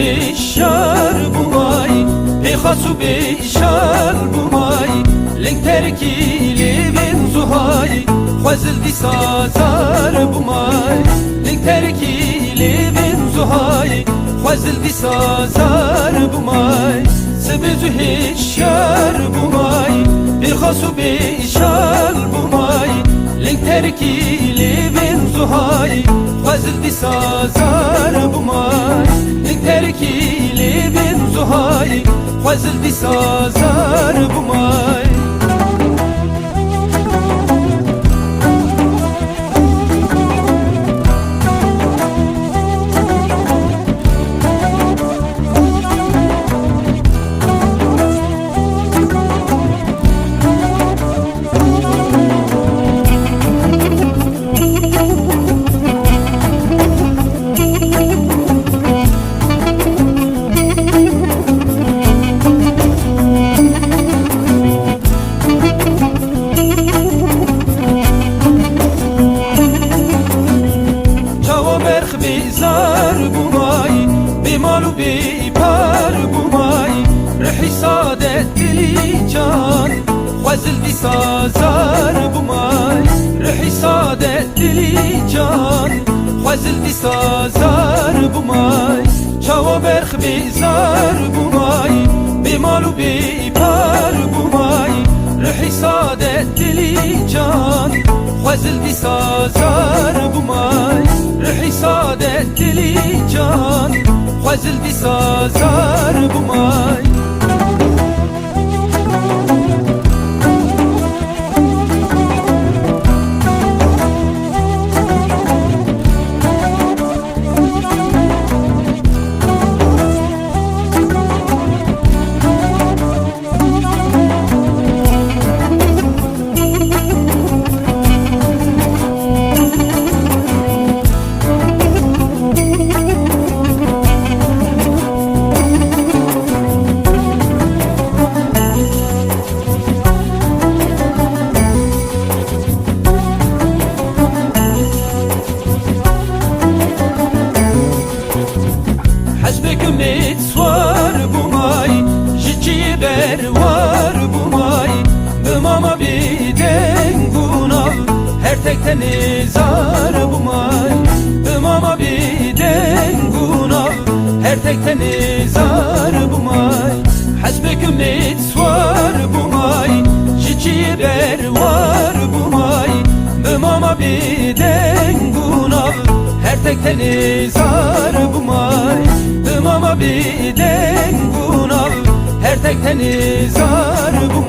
هشار بوماي بخاسو بشار بوماي لنگ ترکی لیبن زوهای خوزل دی سازار بوماي لنگ ترکی لیبن زوهای خوزل دی سازار بوماي سبزو هشار بوماي بخاسو بشار بوماي لنگ ترکی لیبن زوهای Pazırdı sazar bu mas Nikler ki levin zuhay Pazırdı sazar Rehi saadet dili can Xwezil di sazar bumay Rehi saadet dili can Xwezil di sazar bumay Çava berx bizar bumay Bimal u bipar bumay Rehi saadet dili can خزل دي سازار بماي رحي سادة دلي جان خزل دي سازار بماي her tekte nizar bumay Bımama biden guna her tekte nizar bumay Hasbek ümit svar bumay Cici ber var bumay Bımama biden guna her tekte nizar bumay Bımama biden guna her tekte nizar bumay